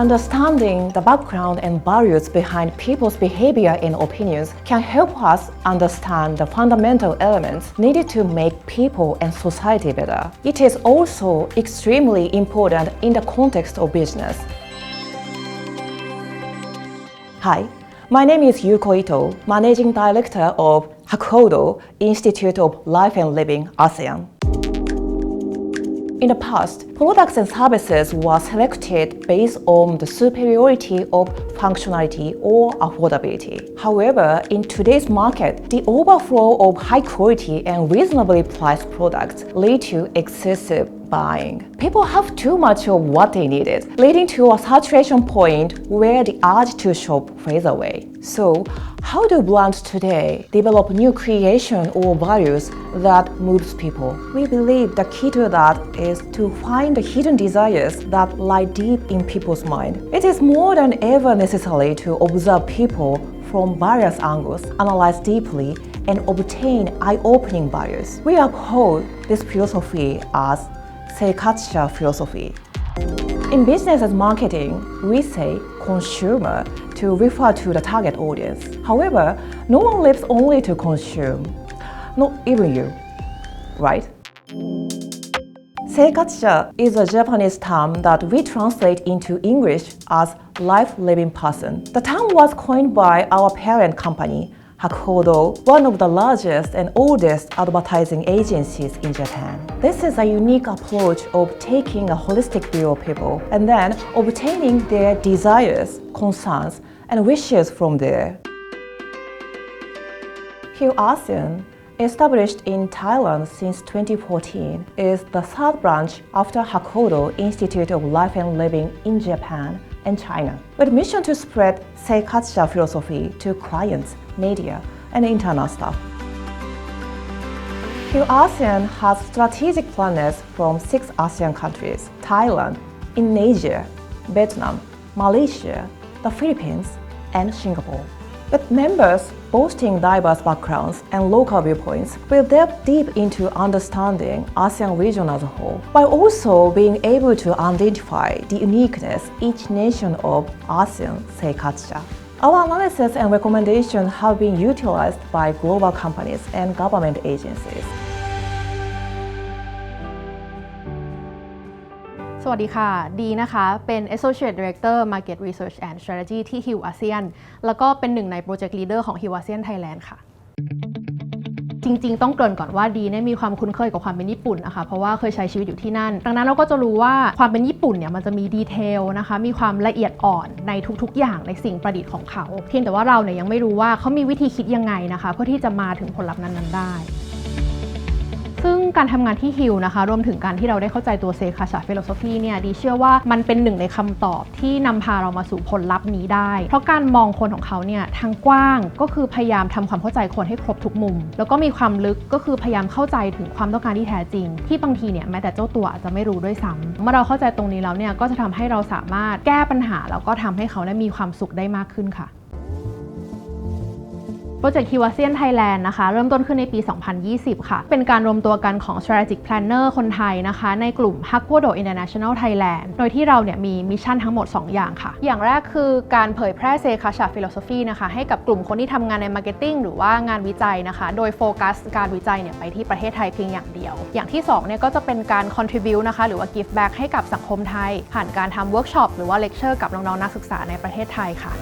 Understanding the background and values behind people's behavior and opinions can help us understand the fundamental elements needed to make people and society better. It is also extremely important in the context of business. Hi, my name is Yuko Ito, Managing Director of Hakodo Institute of Life and Living ASEAN. In the past, products and services were selected based on the superiority of functionality or affordability. However, in today's market, the overflow of high quality and reasonably priced products lead to excessive buying. People have too much of what they needed, leading to a saturation point where the urge to shop fades away. So, how do brands today develop new creation or values that moves people? We believe the key to that is to find the hidden desires that lie deep in people's mind. It is more than ever necessary to observe people from various angles, analyze deeply, and obtain eye-opening values. We uphold this philosophy as Seikatsuya philosophy. In business and marketing, we say consumer to refer to the target audience. However, no one lives only to consume, not even you, right? Seikatsuya is a Japanese term that we translate into English as life living person. The term was coined by our parent company, Hakuhodo, one of the largest and oldest advertising agencies in Japan. This is a unique approach of taking a holistic view of people and then obtaining their desires, concerns, and wishes from there. Hill ASEAN, established in Thailand since 2014, is the third branch after Hakuhodo Institute of Life and Living in Japan and China, with mission to spread Seikatsuya philosophy to clients, media, and internal staff. ASEAN has strategic partners from six ASEAN countries Thailand, Indonesia, Vietnam, Malaysia, the Philippines, and Singapore. With members boasting diverse backgrounds and local viewpoints, will delve deep into understanding ASEAN region as a whole, while also being able to identify the uniqueness each nation of ASEAN Seikatsuya. Our analysis and recommendations have been utilized by global companies and government agencies. สวัสดีค่ะ ดีนะคะ เป็น Associate Director Market Research and Strategy ที่ Hill ASEAN แล้วก็เป็นหนึ่งใน Project Leader ของ Hill ASEAN Thailand ค่ะ จริงๆ ต้องเกริ่นก่อนว่าดีเนี่ยมีความคุ้นเคยกับความเป็นญี่ปุ่นนะคะ เพราะว่าเคยใช้ชีวิตอยู่ที่นั่น ดังนั้นเราก็จะรู้ว่าความเป็นญี่ปุ่นเนี่ยมันจะมีดีเทลนะคะ มีความละเอียดอ่อนในทุกๆ อย่างในสิ่งประดิษฐ์ของเขา เพียงแต่ว่าเราเนี่ยยังไม่รู้ว่าเขามีวิธีคิดยังไงนะคะ เพื่อที่จะมาถึงผลลัพธ์นั้นๆได้ ซึ่งการทำงานที่ฮิลนะคะ รวมถึงการที่เราได้เข้าใจตัวเซคาชาฟิโลโซฟีเนี่ยดีเชื่อว่ามันเป็นหนึ่งในคำตอบที่นำพาเรามาสู่ผลลัพธ์นี้ได้ เพราะการมองคนของเขาเนี่ยทางกว้างก็คือพยายามทำความเข้าใจคนให้ครบทุกมุม แล้วก็มีความลึกก็คือพยายามเข้าใจถึงความต้องการที่แท้จริง ที่บางทีเนี่ยแม้แต่เจ้าตัวอาจจะไม่รู้ด้วยซ้ำเมื่อเราเข้าใจตรงนี้แล้วเนี่ยก็จะทำให้เราสามารถแก้ปัญหาแล้วก็ทำให้เขาได้มีความสุขได้มากขึ้นค่ะ โปรเจกต์ฮิวาเซียนไทยแลนด์นะคะ เริ่มต้นขึ้นในปี 2020 ค่ะ เป็นการรวมตัวกันของ strategic planner คนไทยนะคะ ในกลุ่ม h a k w o d o International Thailand โดยที่เราเนี่ยมีมิชชั่นทั้งหมด 2 อย่างค่ะ อย่างแรกคือการเผยแพร่เซคาชาฟิโลโซฟีนะคะ ให้กับกลุ่มคนที่ทำงานในมาร์เก็ตติ้งหรือว่างานวิจัยนะคะ โดยโฟกัสการวิจัยเนี่ยไปที่ประเทศไทยเพียงอย่างเดียว อย่างที่2เนี่ยก็จะเป็นการ contribute นะคะ หรือว่า give back ให้กับสังคมไทย ผ่านการทำเวิร์กช็อปหรือว่าเลคเชอร์กับน้องๆนักศึกษาในประเทศไทยค่ะ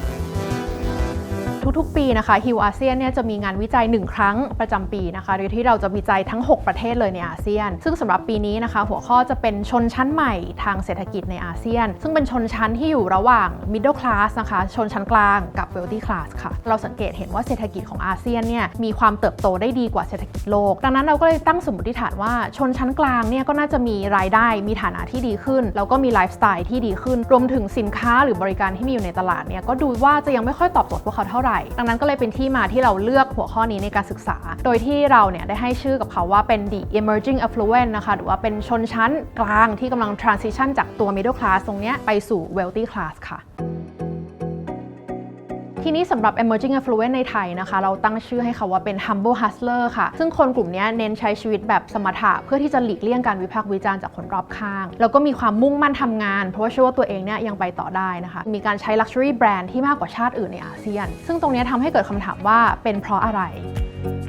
ทุกๆ ปีนะคะฮิวอาเซียนเนี่ยจะมีงานวิจัย 1 ครั้งประจำปีนะคะ โดยที่เราจะวิจัยทั้ง 6 ประเทศเลยในอาเซียน ซึ่งสำหรับปีนี้นะคะ หัวข้อจะเป็นชนชั้นใหม่ทางเศรษฐกิจในอาเซียน ซึ่งเป็นชนชั้นที่อยู่ระหว่าง middle class นะคะ ชนชั้นกลางกับ wealthy class ค่ะ เราสังเกตเห็นว่าเศรษฐกิจของอาเซียนเนี่ยมีความเติบโตได้ดีกว่าเศรษฐกิจโลก ดังนั้นเราก็เลยตั้งสมมติฐานว่าชนชั้นกลางเนี่ยก็น่าจะมีรายได้มีฐานะที่ดีขึ้น แล้วก็มีไลฟ์สไตล์ที่ดีขึ้น รวมถึงสินค้าหรือบริการที่มีอยู่ในตลาดเนี่ยก็ดูว่าจะยังไม่ค่อยตอบโจทย์พวกเขาเท่าไหร่ดังนั้นก็เลยเป็นที่มาที่เราเลือกหัวข้อนี้ในการศึกษา โดยที่เราเนี่ยได้ให้ชื่อกับเขาว่าเป็น the emerging affluent นะคะ หรือว่าเป็นชนชั้นกลางที่กำลัง transition จากตัว middle class ตรงเนี้ยไปสู่ wealthy class ค่ะ ทีนี้สำหรับ emerging affluent ในไทยนะคะ เราตั้งชื่อให้เขาว่าเป็น humble hustler ค่ะ ซึ่งคนกลุ่มนี้เน้นใช้ชีวิตแบบสมถะ เพื่อที่จะหลีกเลี่ยงการวิพากษ์วิจารณ์จากคนรอบข้าง แล้วก็มีความมุ่งมั่นทำงาน เพราะว่าเชื่อว่าตัวเองเนี่ยยังไปต่อได้นะคะ มีการใช้ luxury brand ที่มากกว่าชาติอื่นในอาเซียน ซึ่งตรงนี้ทำให้เกิดคำถามว่าเป็นเพราะอะไร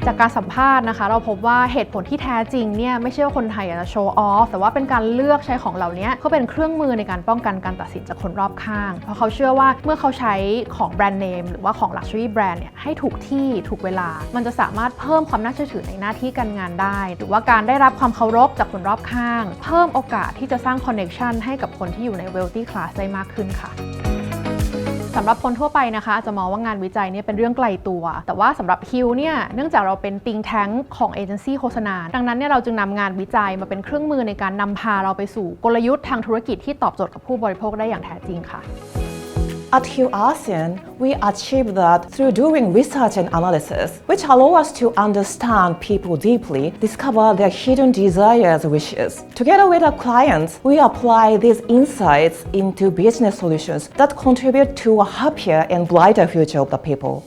จากการสัมภาษณ์นะคะ เราพบว่าเหตุผลที่แท้จริงเนี่ยไม่ใช่ว่าคนไทยอยากจะโชว์ออฟแต่ว่าเป็นการเลือกใช้ของเหล่านี้เพื่อเป็นเครื่องมือในการป้องกันการตัดสินจากคนรอบข้าง เพราะเขาเชื่อว่าเมื่อเขาใช้ของแบรนด์เนมหรือว่าของ Luxury Brand เนี่ยให้ถูกที่ถูกเวลา มันจะสามารถเพิ่มความน่าเชื่อถือในหน้าที่การงานได้ หรือว่าการได้รับความเคารพจากคนรอบข้าง เพิ่มโอกาสที่จะสร้างคอนเน c t ชันให้กับคนที่อยู่ใน wealthy class ได้มากขึ้นค่ะ สำหรับคนทั่วไปนะคะอาจจะมองว่างานวิจัยเนี่ยเป็นเรื่องไกลตัว แต่ว่าสำหรับฮิวเนี่ยเนื่องจากเราเป็นติงแท้งของเอเจนซี่โฆษณา ดังนั้นเนี่ยเราจึงนำงานวิจัยมาเป็นเครื่องมือในการนำพาเราไปสู่กลยุทธ์ทางธุรกิจที่ตอบโจทย์กับผู้บริโภคได้อย่างแท้จริงค่ะ At Hugh ASEAN, we achieve that through doing research and analysis, which allow us to understand people deeply, discover their hidden desires, wishes. Together with our clients, we apply these insights into business solutions that contribute to a happier and brighter future of the people.